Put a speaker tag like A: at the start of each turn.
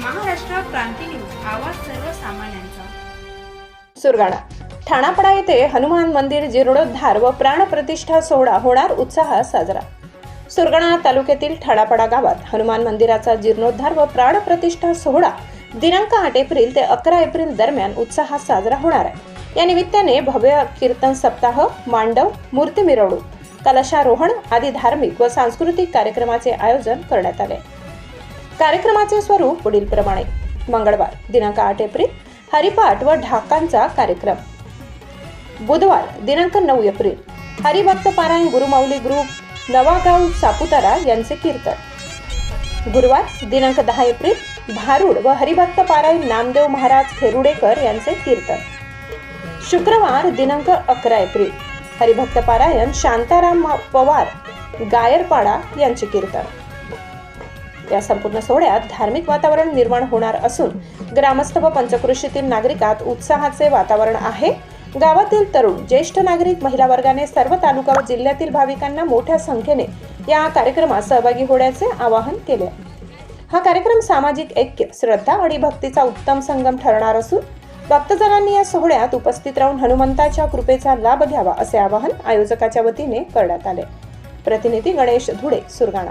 A: क्रांती news आवाज सर्वसामान्यांचा.
B: सुरगाणा ठाणापडा येथे हनुमान मंदिर जीर्णोद्धार व प्राणप्रतिष्ठा सोहळा होणार उत्साहात साजरा. सुरगाणा तालुक्यातील ठाणापडा गावात हनुमान मंदिराचा जीर्णोद्धार व प्राणप्रतिष्ठा सोहळा दिनांक आठ एप्रिल ते अकरा एप्रिल दरम्यान उत्साहात साजरा होणार आहे. या निमित्ताने भव्य कीर्तन सप्ताह मांडव मूर्ती मिरवणूक कलशारोहण आदी धार्मिक व सांस्कृतिक कार्यक्रमाचे आयोजन करण्यात आले. कार्यक्रमाचे स्वरूप पुढील प्रमाणे. मंगळवार दिनांक आठ एप्रिल हरिपाठ व ढाकांचा कार्यक्रम. बुधवार दिनांक नऊ एप्रिल हरिभक्त पारायण गुरुमाऊली ग्रुप नवागाव सापुतारा यांचे कीर्तन. गुरुवार दिनांक दहा एप्रिल भारूड व हरिभक्त पारायण नामदेव महाराज खेरुडेकर यांचे कीर्तन. शुक्रवार दिनांक अकरा एप्रिल हरिभक्त पारायण शांताराम पवार गायरपाडा यांचे कीर्तन. या संपूर्ण सोहळ्यात धार्मिक वातावरण निर्माण होणार असून ग्रामस्थ व पंचकृषीतील नागरिकात उत्साहाचे वातावरण आहे. गावातील तरुण ज्येष्ठ नागरिक महिला वर्गाने सर्व तालुका व जिल्ह्यातील भाविकांना मोठ्या संख्येने या कार्यक्रमात सहभागी होण्याचे आवाहन केले. हा कार्यक्रम सामाजिक ऐक्य श्रद्धा आणि भक्तीचा उत्तम संगम ठरणार असून भक्तजनांनी या सोहळ्यात उपस्थित राहून हनुमंताच्या कृपेचा लाभ घ्यावा असे आवाहन आयोजकाच्या वतीने करण्यात आले. प्रतिनिधी गणेश धुडे सुरगाणा.